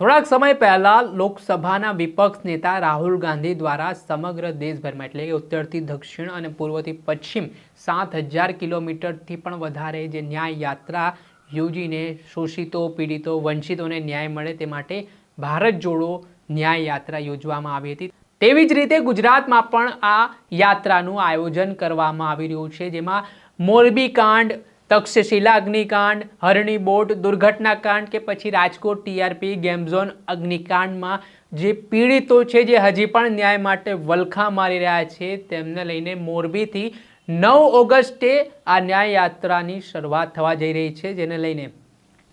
થોડાક સમય પહેલાં લોકસભાના વિપક્ષ નેતા રાહુલ ગાંધી દ્વારા સમગ્ર દેશભરમાં, એટલે કે ઉત્તરથી દક્ષિણ અને પૂર્વથી પશ્ચિમ, સાત હજાર કિલોમીટરથી પણ વધારે જે ન્યાય યાત્રા યોજીને શોષિતો, પીડિતો, વંચિતોને ન્યાય મળે તે માટે ભારત જોડો ન્યાય યાત્રા યોજવામાં આવી હતી. તેવી જ રીતે ગુજરાતમાં પણ આ યાત્રાનું આયોજન કરવામાં આવી રહ્યું છે, જેમાં મોરબી કાંડ તક્ષશિલા, અગ્નિકાંડ, હરણી બોટ, દુર્ઘટનાકાંડ કે પછી રાજકોટ ટીઆરપી, ગેમઝોન, અગ્નિકાંડમાં જે પીડિતો છે, જે હજી પણ ન્યાય માટે વલખા મારી રહ્યા છે, તેમને લઈને મોરબીથી નવ ઓગસ્ટે આ ન્યાય યાત્રાની શરૂઆત થવા જઈ રહી છે, જેને લઈને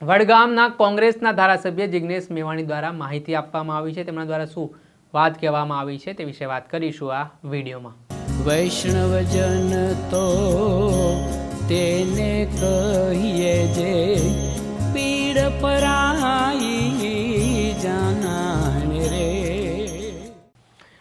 વડગામના કોંગ્રેસના ધારાસભ્ય જિગ્નેશ મેવાણી દ્વારા માહિતી આપવામાં આવી છે. તેમના દ્વારા શું વાત કહેવામાં આવી છે તે વિશે વાત કરીશું આ વિડીયોમાં. વૈષ્ણવજન તો તેને કહીએ જે પીડ પરાઈ જાનાને રે.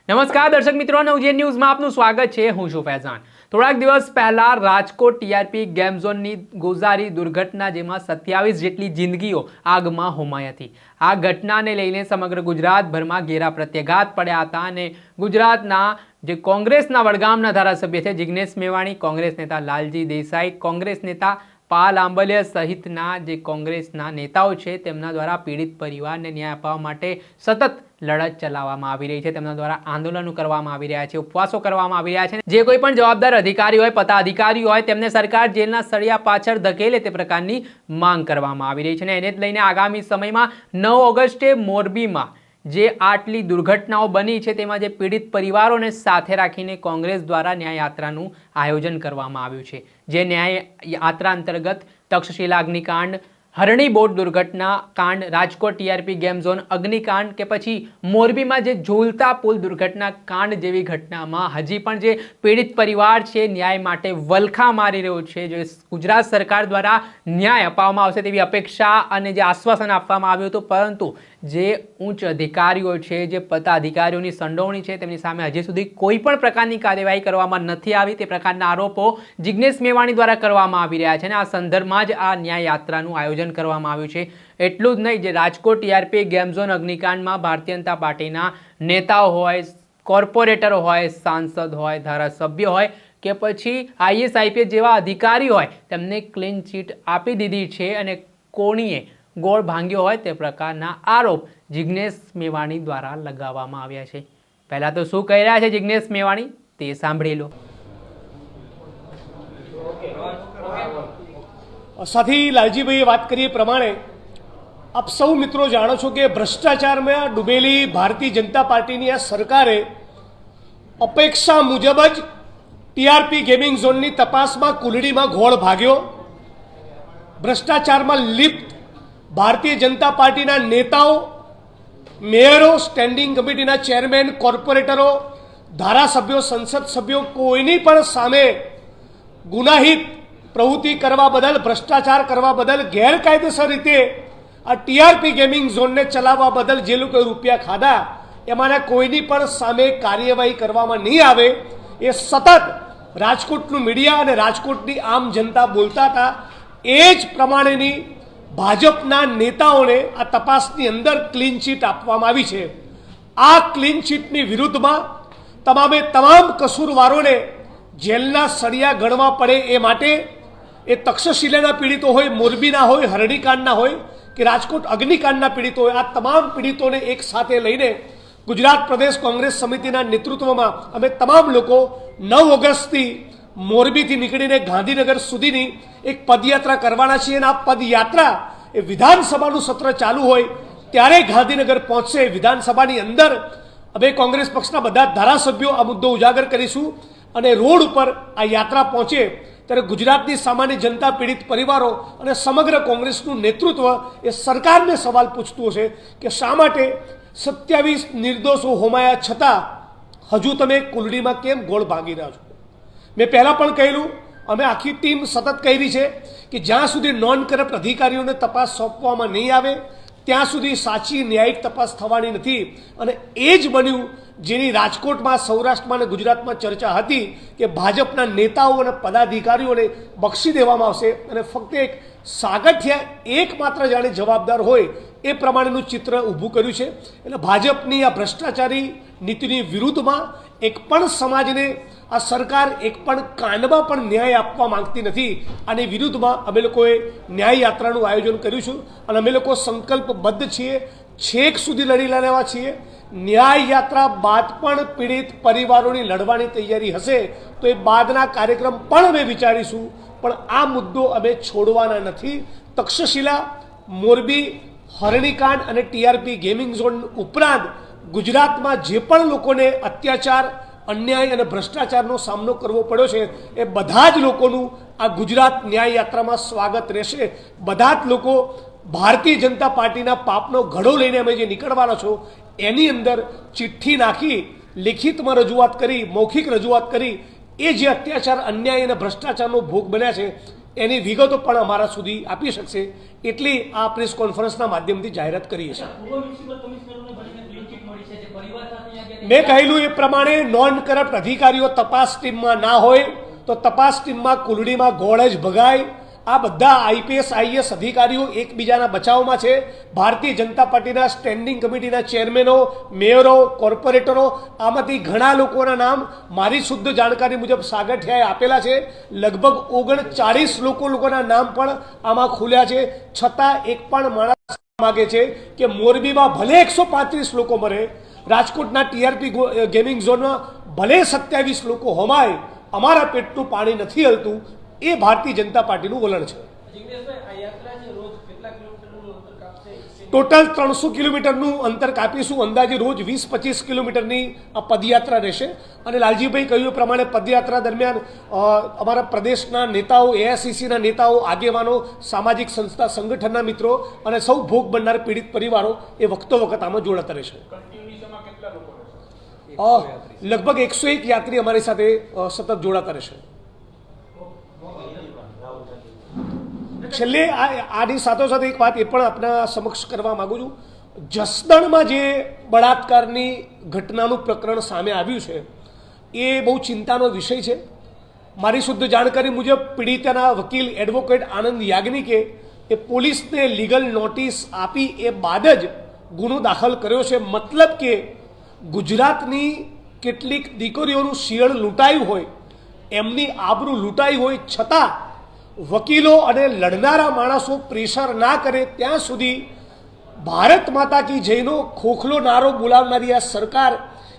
નમસ્કાર દર્શક મિત્રો નવજીવન ન્યૂઝમાં આપનું સ્વાગત છે. હું છું ફૈઝાન. થોડાક દિવસ પહેલા રાજકોટ ટીઆરપી ગેમ ઝોનની ગોઝારી દુર્ઘટના જેમાં સત્યાવીસ જેટલી જિંદગીઓ આગમાં હોમાઈ હતી. આ ઘટનાને લઈને સમગ્ર ગુજરાતભરમાં ઘેરા પ્રત્યાઘાત પડ્યા હતા અને ગુજરાતના જે કોંગ્રેસના વડગામના ધારાસભ્ય છે, જિગ્નેશ મેવાણી, કોંગ્રેસ નેતા લાલજી દેસાઈ, કોંગ્રેસ નેતા પાલ આંબલિયા સહિતના જે કોંગ્રેસના નેતાઓ છે, તેમના દ્વારા પીડિત પરિવારને ન્યાય અપાવવા માટે સતત લડત ચલાવવામાં આવી રહી છે, તેમના દ્વારા આંદોલનો કરવામાં આવી રહ્યા છે, ઉપવાસો કરવામાં આવી રહ્યા છે. જે કોઈ પણ જવાબદાર અધિકારી હોય, પદાધિકારી હોય, તેમને સરકાર જેલના સળિયા પાછળ ધકેલે તે પ્રકારની માંગ કરવામાં આવી રહી છે. અને એને જ લઈને આગામી સમયમાં નવ ઓગસ્ટે મોરબીમાં જે આટલી દુર્ઘટનાઓ બની છે, તેમાં જે પીડિત પરિવારોને સાથે રાખીને કોંગ્રેસ દ્વારા ન્યાય યાત્રાનું આયોજન કરવામાં આવ્યું છે. જે ન્યાય યાત્રા અંતર્ગત તક્ષશિલા અગ્નિકાંડ, હરણી બોટ દુર્ઘટના કાંડ, રાજકોટ ટીઆરપી ગેમ ઝોન અગ્નિકાંડ કે પછી મોરબીમાં જે ઝૂલતા પુલ દુર્ઘટના કાંડ જેવી ઘટનામાં હજી પણ જે પીડિત પરિવાર છે, ન્યાય માટે વલખા મારી રહ્યો છે, જે ગુજરાત સરકાર દ્વારા ન્યાય અપાવવામાં આવશે તેવી અપેક્ષા અને જે આશ્વાસન આપવામાં આવ્યું હતું, પરંતુ જે ઉચ્ચ અધિકારીઓ છે, જે પદાધિકારીઓની સંડોવણી છે, તેમની સામે હજી સુધી કોઈ પણ પ્રકારની કાર્યવાહી કરવામાં નથી આવી. તે પ્રકારના આરોપો જિગ્નેશ મેવાણી દ્વારા કરવામાં આવી રહ્યા છે અને આ સંદર્ભમાં જ આ ન્યાય યાત્રાનું આયોજન કરવામાં આવ્યું છે. એટલું જ નહીં, જે રાજકોટ ટીઆરપી ગેમ ઝોન અગ્નિકાંડમાં ભારતીય જનતા પાર્ટીના નેતાઓ હોય, કોર્પોરેટર હોય, સાંસદ હોય, ધારાસભ્ય હોય કે પછી આઈએસ આઈપીએસ જેવા અધિકારી હોય, તેમને ક્લીન ચીટ આપી દીધી છે અને કોણીએ ગોળ ભાંગ્યો હોય તે પ્રકારના આરોપ જિગ્નેશ મેવાણી દ્વારા લગાવવામાં આવ્યા છે. પહેલાં તો શું કહી રહ્યા છે જિગ્નેશ મેવાણી? તે સાંભળી લો. સાથી લાલજીભાઈએ વાત કરી એ પ્રમાણે આપ સૌ મિત્રો જાણો છો કે ભ્રષ્ટાચારમાં ડૂબેલી ભારતીય જનતા પાર્ટીની આ સરકારે અપેક્ષા મુજબ જ ટીઆરપી ગેમિંગ ઝોનની તપાસમાં કુલડીમાં ઘોળ ભાગ્યો. ભ્રષ્ટાચારમાં લિપ્ત ભારતીય જનતા પાર્ટીના નેતાઓ, મેયરો, સ્ટેન્ડિંગ કમિટીના ચેરમેન, કોર્પોરેટરો, ધારાસભ્યો, સંસદ સભ્યો કોઈની પણ સામે ગુનાહિત પ્રવૃત્તિ કરવા બદલ, ભ્રષ્ટાચાર કરવા બદલ ગેરકાયદેસર રીતે આ ટીઆરપી ગેમિંગ ઝોનને ચલાવવા બદલ જે લોકોએ રૂપિયા ખાધા, એમાંના કોઈની પણ સામે કાર્યવાહી કરવામાં નહીં આવે, એ સતત રાજકોટનું મીડિયા અને રાજકોટની આમ જનતા બોલતા હતા. એ જ પ્રમાણેની ભાજપના નેતાઓને આ તપાસની અંદર ક્લીન ચીટ આપવામાં આવી છે. આ ક્લીન ચીટની વિરુદ્ધમાં તમામે તમામ કસૂરવારોને જેલના સળિયા ગણવા પડે એ માટે એ તક્ષશિલાના પીડિતો હોય, મોરબીના હોય, હરણીકાંડના હોય કે રાજકોટ અગ્નિકાંડના પીડિતો હોય, આ તમામ પીડિતોને એક સાથે લઈને ગુજરાત પ્રદેશ કોંગ્રેસ સમિતિના નેતૃત્વમાં અમે તમામ લોકો નવ ઓગસ્ટથી મોરબીથી નીકળીને ગાંધીનગર સુધીની એક પદયાત્રા કરવાના છીએ અને આ પદયાત્રા એ વિધાનસભાનું સત્ર ચાલુ હોય ત્યારે ગાંધીનગર પહોંચશે. વિધાનસભાની અંદર અમે કોંગ્રેસ પક્ષના બધા ધારાસભ્યો આ મુદ્દો ઉજાગર કરીશું અને રોડ ઉપર આ યાત્રા પહોંચે ત્યારે ગુજરાતની સામાન્ય જનતા, પીડિત પરિવારો અને સમગ્ર કોંગ્રેસનું નેતૃત્વ એ સરકારને સવાલ પૂછતું હશે કે શા માટે સત્યાવીસ નિર્દોષો હોમાયા છતાં હજુ તમે કુલડીમાં કેમ ગોળ ભાંગી રહ્યા છો? મેં પહેલાં પણ કહેલું, અમે આખી ટીમ સતત કરી છે કે જ્યાં સુધી નોન કરપ્ટ અધિકારીઓને તપાસ સોંપવામાં નહીં આવે, ત્યાં સુધી સાચી ન્યાયિક તપાસ થવાની નથી. અને એ જ બન્યું જેની રાજકોટમાં, સૌરાષ્ટ્રમાં અને ગુજરાતમાં ચર્ચા હતી કે ભાજપના નેતાઓ અને પદાધિકારીઓને બક્ષી દેવામાં આવશે. અને ફક્ત એક સાગઠિયા એકમાત્ર જાણે જવાબદાર હોય એ પ્રમાણેનું ચિત્ર ઊભું કર્યું છે. એટલે ભાજપની આ ભ્રષ્ટાચારી નીતિની વિરુદ્ધમાં એક પણ સમાજને આ સરકાર એક પણ કાંડમાં પણ ન્યાય આપવા માંગતી નથી. આની વિરુદ્ધમાં અમે લોકોએ ન્યાય યાત્રાનું આયોજન કર્યું છે અને અમે લોકો સંકલ્પબદ્ધ છીએ, છેક સુધી લડી લેવા છીએ. ન્યાય યાત્રા બાદ પણ પીડિત પરિવારોની લડવાની તૈયારી હશે તો એ બાદના કાર્યક્રમ પણ અમે વિચારીશું. પણ આ મુદ્દો અમે છોડવાના નથી. તક્ષશિલા, મોરબી હરણીકાંડ અને ટીઆરપી ગેમિંગ ઝોન ઉપરાંત ગુજરાતમાં જે પણ લોકોને અત્યાચાર, અન્યાય અને ભ્રષ્ટાચારનો સામનો કરવો પડ્યો છે, એ બધા જ લોકોનું આ ગુજરાત ન્યાય યાત્રામાં સ્વાગત રહેશે. બધા જ લોકો ભારતીય જનતા પાર્ટીના પાપનો ઘડો લઈને અમે જે નીકળવાના છો, એની અંદર ચિઠ્ઠી નાખી, લિખિતમાં રજૂઆત કરી, મૌખિક રજૂઆત કરી, એ જે અત્યાચાર, અન્યાય અને ભ્રષ્ટાચારનો ભોગ બન્યા છે એની વિગતો પણ અમારા સુધી આપી શકશે એટલી આ પ્રેસ કોન્ફરન્સના માધ્યમથી જાહેરાત કરીએ છીએ મેં કહેલું એ પ્રમાણે નોન કરપ્ટ અધિકારીઓ તપાસ ટીમમાં ના હોય તો તપાસ ટીમમાં કુલડીમાં ગોળ જ ભગાય આ બધા આઈપીએસ આઈએસ અધિકારીઓ એકબીજાના બચાવમાં છે. ભારતીય જનતા પાર્ટીના સ્ટેન્ડિંગ કમિટીના ચેરમેનો મેયરો કોર્પોરેટરો આમાંથી ઘણા લોકોના નામ મારી શુદ્ધ જાણકારી મુજબ સાગઠિયાએ આપેલા છે. લગભગ ઓગણચાળીસ લોકો લોકોના નામ પણ આમાં ખુલ્યા છે. છતાં એક પણ માણસ માગે છે કે મોરબીમાં ભલે એકસો પાંત્રીસ લોકો મરે, રાજકોટના ટીઆરપી ગેમિંગ ઝોનમાં ભલે સત્યાવીસ લોકો હોમાય, અમારા પેટનું પાણી નથી હલતું એ ભારતીય જનતા પાર્ટીનું વલણ છે. ટોટલ ત્રણસો કિલોમીટરનું અંતર કાપીશું. અંદાજે રોજ વીસ પચીસ કિલોમીટરની આ પદયાત્રા રહેશે. અને લાલજીભાઈ કહ્યું પ્રમાણે પદયાત્રા દરમિયાન અમારા પ્રદેશના નેતાઓ એઆઈસીસીના નેતાઓ, આગેવાનો, સામાજિક સંસ્થા, સંગઠનના મિત્રો અને સૌ ભોગ બનનાર પીડિત પરિવારો એ વખતો વખત આમાં જોડાતા રહેશે. લગભગ એકસો એક યાત્રી અમારી સાથે સતત જોડાતા રહેશે. છેલ્લે આની સાથોસાથ એક વાત એ પણ આપના સમક્ષ કરવા માગું છું. જસદણમાં જે બળાત્કારની ઘટનાનું પ્રકરણ સામે આવ્યું છે, એ બહુ ચિંતાનો વિષય છે. મારી શુદ્ધ જાણકારી મુજબ પીડિતાના વકીલ એડવોકેટ આનંદ યાજ્ઞિકે એ પોલીસને લીગલ નોટિસ આપી એ બાદ જ ગુનો દાખલ કર્યો છે. મતલબ કે ગુજરાતની કેટલીક દીકરીઓનું શિયળ લૂંટાયું હોય, એમની આબરૂ લૂંટાઈ હોય છતાં વકીલો અને લડનારા માણસો પ્રેશર ના કરે ત્યાં સુધી ભારત માતા કી જયનો ખોખલો નારો બોલાવનારી આ સરકાર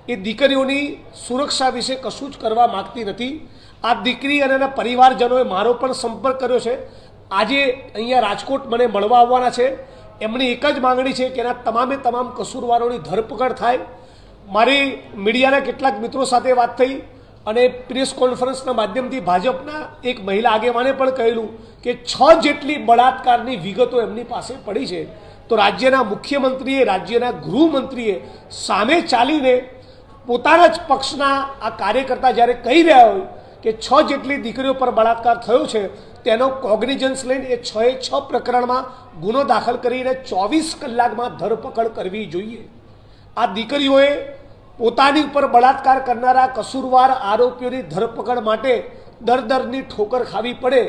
એ દીકરીઓની સુરક્ષા વિશે કશું જ કરવા માગતી નથી. આ દીકરી અને એના પરિવારજનોએ મારો પણ સંપર્ક કર્યો છે. આજે અહીંયા રાજકોટ મને મળવા આવવાના છે. એમની એક જ માગણી છે કે એના તમામે તમામ કસૂરવારોની ધરપકડ થાય. મારી મીડિયાના કેટલાક મિત્રો સાથે વાત થઈ. અને પ્રેસ કોન્ફરન્સના માધ્યમથી ભાજપના એક મહિલા આગેવાને પણ કહેલું કે છ જેટલી બળાત્કારની વિગતો એમની પાસે પડી છે, તો રાજ્યના મુખ્યમંત્રીએ, રાજ્યના ગૃહમંત્રીએ સામે ચાલીને પોતાના જ પક્ષના આ કાર્યકર્તા જ્યારે કહી રહ્યા હોય કે છ જેટલી દીકરીઓ પર બળાત્કાર થયો છે, તેનો કોગ્નિજન્સ લઈને એ છ એ છ પ્રકરણમાં ગુનો દાખલ કરીને ચોવીસ કલાકમાં ધરપકડ કરવી જોઈએ. આ દીકરીઓએ પોતાની ઉપર બળાત્કાર કરનારા કસૂરવાર આરોપીઓની ધરપકડ માટે દર દરની ઠોકર ખાવી પડે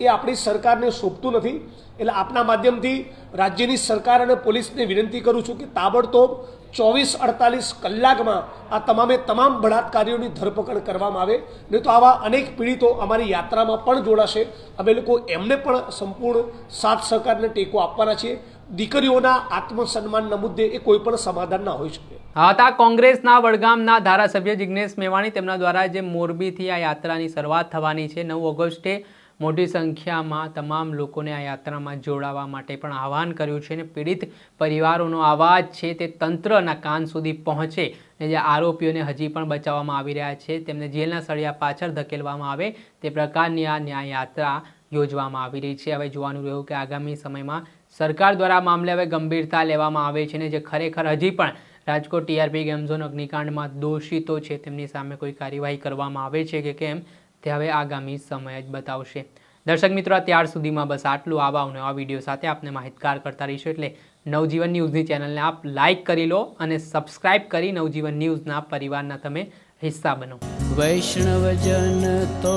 એ આપણી સરકારને શોભતું નથી. એટલે આપના માધ્યમથી રાજ્યની સરકાર અને પોલીસને વિનંતી કરું છું કે તાબડતોબ ચોવીસ અડતાલીસ કલાકમાં આ તમામે તમામ બળાત્કારીઓની ધરપકડ કરવામાં આવે. નહીં તો આવા અનેક પીડિતો અમારી યાત્રામાં પણ જોડાશે. અમે લોકો એમને પણ સંપૂર્ણ સાથ સહકારને ટેકો આપવાના છીએ. દીકરીઓના આત્મસન્માનના મુદ્દે એ કોઈ પણ સમાધાન ના હોઈ શકે. હતા કોંગ્રેસના વડગામના ધારાસભ્ય જિગ્નેશ મેવાણી તેમના દ્વારા જે મોરબીથી આ યાત્રાની શરૂઆત થવાની છે. નવ ઓગસ્ટે મોટી સંખ્યામાં તમામ લોકોને આ યાત્રામાં જોડાવા માટે પણ આહવાન કર્યું છે અને પીડિત પરિવારોનો અવાજ છે તે તંત્રના કાન સુધી પહોંચે અને જે આરોપીઓને હજી પણ બચાવવામાં આવી રહ્યા છે. તેમને જેલના સળિયા પાછળ ધકેલવામાં આવે તે પ્રકારની આ ન્યાય યાત્રા યોજવામાં આવી રહી છે. હવે જોવાનું રહ્યું કે આગામી સમયમાં સરકાર દ્વારા મામલે હવે ગંભીરતા લેવામાં આવે છે અને જે ખરેખર હજી પણ રાજકોટ ટીઆરપી ગેમ ઝોન અગ્નિકાંડમાં દોષિતો છે. તેમની સામે કોઈ કાર્યવાહી કરવામાં આવે છે કે કેમ? તે હવે આગામી સમય જ બતાવશે. દર્શક મિત્રો ત્યાર સુધીમાં બસ આટલું. આવા નવા વીડિયો સાથે આપને માહિતગાર કરતા રહીશું એટલે નવજીવન ન્યૂઝની ચેનલને આપ લાઇક કરી લો અને સબસ્ક્રાઇબ કરી નવજીવન ન્યૂઝના પરિવારના તમે હિસ્સા બનો. વૈષ્ણવજન તો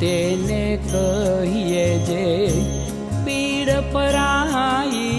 તેને કહીએ જે પીડ પરાઈ